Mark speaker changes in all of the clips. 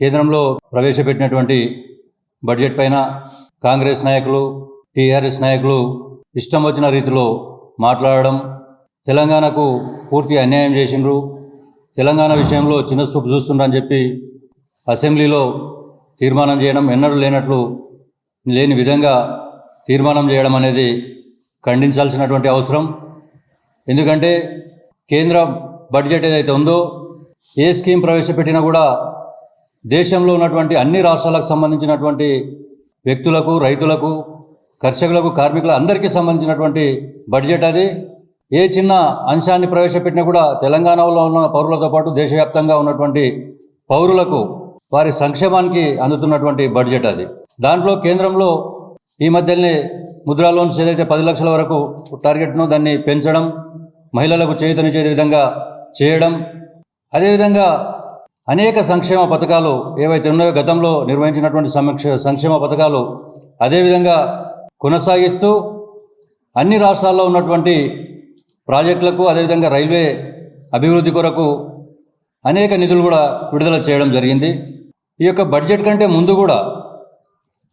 Speaker 1: కేంద్రంలో ప్రవేశపెట్టినటువంటి బడ్జెట్ పైన కాంగ్రెస్ నాయకులు టీఆర్ఎస్ నాయకులు ఇష్టం వచ్చిన రీతిలో మాట్లాడడం తెలంగాణకు పూర్తి అన్యాయం చేసిండ్రు తెలంగాణ విషయంలో చిన్న చూపు చూస్తుండ్రని చెప్పి అసెంబ్లీలో తీర్మానం చేయడం ఎన్నడూ లేనట్లు లేని విధంగా తీర్మానం చేయడం అనేది ఖండించాల్సినటువంటి అవసరం. ఎందుకంటే కేంద్ర బడ్జెట్ ఏదైతే ఉందో ఏ స్కీమ్ ప్రవేశపెట్టినా కూడా దేశంలో ఉన్నటువంటి అన్ని రాష్ట్రాలకు సంబంధించినటువంటి వ్యక్తులకు రైతులకు కర్షకులకు కార్మికుల అందరికీ సంబంధించినటువంటి బడ్జెట్ అది. ఏ చిన్న అంశాన్ని ప్రవేశపెట్టినా కూడా తెలంగాణలో ఉన్న పౌరులతో పాటు దేశవ్యాప్తంగా ఉన్నటువంటి పౌరులకు వారి సంక్షేమానికి అందుతున్నటువంటి బడ్జెట్ అది. దాంట్లో కేంద్రంలో ఈ మధ్యనే ముద్రా లోన్స్ ఏదైతే పది లక్షల వరకు టార్గెట్ను దాన్ని పెంచడం మహిళలకు చేయుతనిచ్చే విధంగా చేయడం అదేవిధంగా అనేక సంక్షేమ పథకాలు ఏవైతే ఉన్నాయో గతంలో నిర్వహించినటువంటి సమక్ష సంక్షేమ పథకాలు అదేవిధంగా కొనసాగిస్తూ అన్ని రాష్ట్రాల్లో ఉన్నటువంటి ప్రాజెక్టులకు అదేవిధంగా రైల్వే అభివృద్ధి కొరకు అనేక నిధులు కూడా విడుదల చేయడం జరిగింది. ఈ యొక్క బడ్జెట్ కంటే ముందు కూడా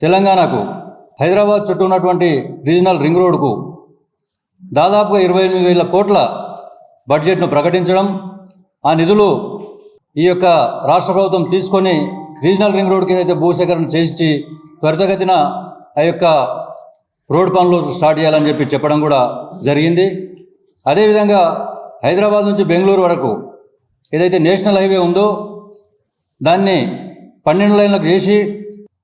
Speaker 1: తెలంగాణకు హైదరాబాద్ చుట్టూ ఉన్నటువంటి రీజనల్ రింగ్ రోడ్కు దాదాపుగా ఇరవై ఎనిమిది వేల కోట్ల బడ్జెట్ను ప్రకటించడం ఆ నిధులు ఈ యొక్క రాష్ట్ర ప్రభుత్వం తీసుకొని రీజనల్ రింగ్ రోడ్కి అయితే భూసేకరణ చేసి త్వరితగతిన ఆ యొక్క రోడ్ పనులు స్టార్ట్ చేయాలని చెప్పి చెప్పడం కూడా జరిగింది. అదేవిధంగా హైదరాబాద్ నుంచి బెంగళూరు వరకు ఏదైతే నేషనల్ హైవే ఉందో దాన్ని పన్నెండు లైన్లకు చేసి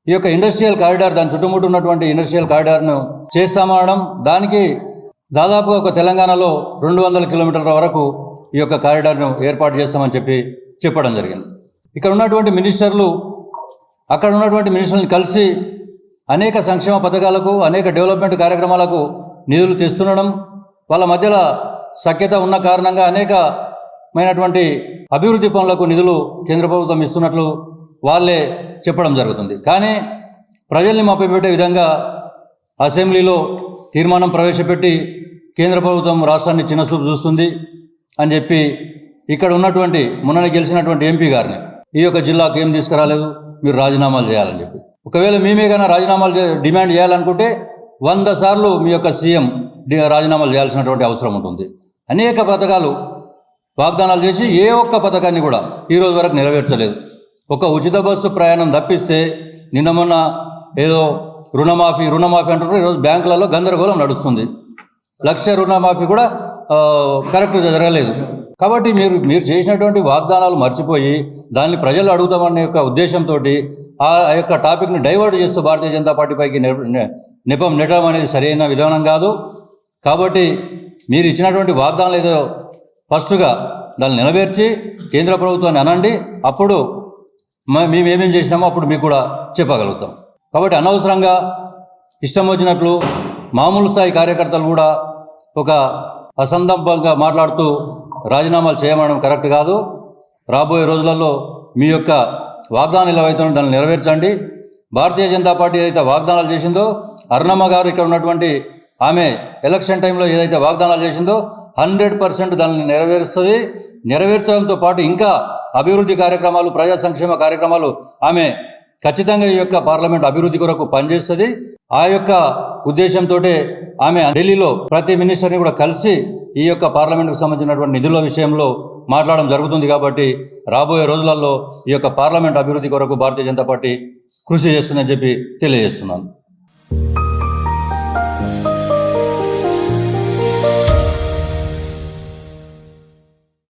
Speaker 1: ఈ యొక్క ఇండస్ట్రియల్ కారిడార్ దాని చుట్టుముట్టు ఉన్నటువంటి ఇండస్ట్రియల్ కారిడార్ను చేస్తామనడం దానికి దాదాపుగా ఒక తెలంగాణలో రెండు వందల కిలోమీటర్ల వరకు ఈ యొక్క కారిడార్ను ఏర్పాటు చేస్తామని చెప్పి చెప్పడం జరిగింది. ఇక్కడ ఉన్నటువంటి మినిస్టర్లు అక్కడ ఉన్నటువంటి మినిస్టర్లను కలిసి అనేక సంక్షేమ పథకాలకు అనేక డెవలప్మెంట్ కార్యక్రమాలకు నిధులు తెస్తుండడం వాళ్ళ మధ్యలో సఖ్యత ఉన్న కారణంగా అనేకమైనటువంటి అభివృద్ధి పనులకు నిధులు కేంద్ర ప్రభుత్వం ఇస్తున్నట్లు వాళ్ళే చెప్పడం జరుగుతుంది. కానీ ప్రజల్ని మభ్యపెట్టే విధంగా అసెంబ్లీలో తీర్మానం ప్రవేశపెట్టి కేంద్ర ప్రభుత్వం రాష్ట్రాన్ని చిన్నసూపు చూస్తుంది అని చెప్పి ఇక్కడ ఉన్నటువంటి మొన్ననే గెలిచినటువంటి ఎంపీ గారిని. ఈ యొక్క జిల్లాకు ఏం తీసుకురాలేదు? మీరు రాజీనామాలు చేయాలని చెప్పి. ఒకవేళ మేమే కన్నా రాజీనామాలు చే- డిమాండ్ చేయాలనుకుంటే వంద సార్లు మీ యొక్క సీఎం రాజీనామాలు చేయాల్సినటువంటి అవసరం ఉంటుంది. అనేక పథకాలు వాగ్దానాలు చేసి ఏ ఒక్క పథకాన్ని కూడా ఈ రోజు వరకు నెరవేర్చలేదు. ఒక ఉచిత బస్సు ప్రయాణం తప్పిస్తే నిన్న మొన్న ఏదో రుణమాఫీ రుణమాఫీ అంటున్నారు ఈరోజు బ్యాంకులలో గందరగోళం నడుస్తుంది. లక్ష రుణమాఫీ కూడా కరెక్ట్ జరగలేదు. కాబట్టి మీరు మీరు చేసినటువంటి వాగ్దానాలు మర్చిపోయి దాన్ని ప్రజలు అడుగుతామనే యొక్క ఉద్దేశంతో ఆ యొక్క టాపిక్ని డైవర్ట్ చేస్తూ భారతీయ జనతా పార్టీపైకి నిపం నెపం నెట్టడం అనేది సరైన విధానం కాదు. కాబట్టి మీరు ఇచ్చినటువంటి వాగ్దానాలు ఏదో ఫస్ట్గా దాన్ని నెరవేర్చి కేంద్ర ప్రభుత్వాన్ని అనండి. అప్పుడు మ- మేము ఏమేం చేసినామో అప్పుడు మీకు కూడా చెప్పగలుగుతాం. కాబట్టి అనవసరంగా ఇష్టం వచ్చినట్లు మామూలు స్థాయి కార్యకర్తలు కూడా ఒక అసందర్భంగా మాట్లాడుతూ రాజీనామాలు చేయమనడం కరెక్ట్ కాదు. రాబోయే రోజులలో మీ యొక్క వాగ్దానం ఏవైతే దాన్ని నెరవేర్చండి. భారతీయ జనతా పార్టీ ఏదైతే వాగ్దానాలు చేసిందో అరుణమ్మ గారు ఇక్కడ ఉన్నటువంటి ఆమె ఎలక్షన్ టైంలో ఏదైతే వాగ్దానాలు చేసిందో హండ్రెడ్ పర్సెంట్ దాన్ని నెరవేరుస్తుంది. నెరవేర్చడంతో పాటు ఇంకా అభివృద్ధి కార్యక్రమాలు ప్రజా సంక్షేమ కార్యక్రమాలు ఆమె ఖచ్చితంగా ఈ యొక్క పార్లమెంట్ అభివృద్ధి కొరకు పనిచేస్తుంది. ఆ యొక్క ఉద్దేశంతో ఆమె ఢిల్లీలో ప్రతి మినిస్టర్ని కూడా కలిసి ఈ యొక్క పార్లమెంట్కు సంబంధించినటువంటి నిధుల విషయంలో మాట్లాడడం జరుగుతుంది కాబట్టి రాబోయే రోజులలో ఈ యొక్క పార్లమెంట్ అభివృద్ధి కొరకు భారతీయ జనతా పార్టీ కృషి చేస్తుందని చెప్పి తెలియజేస్తున్నాను.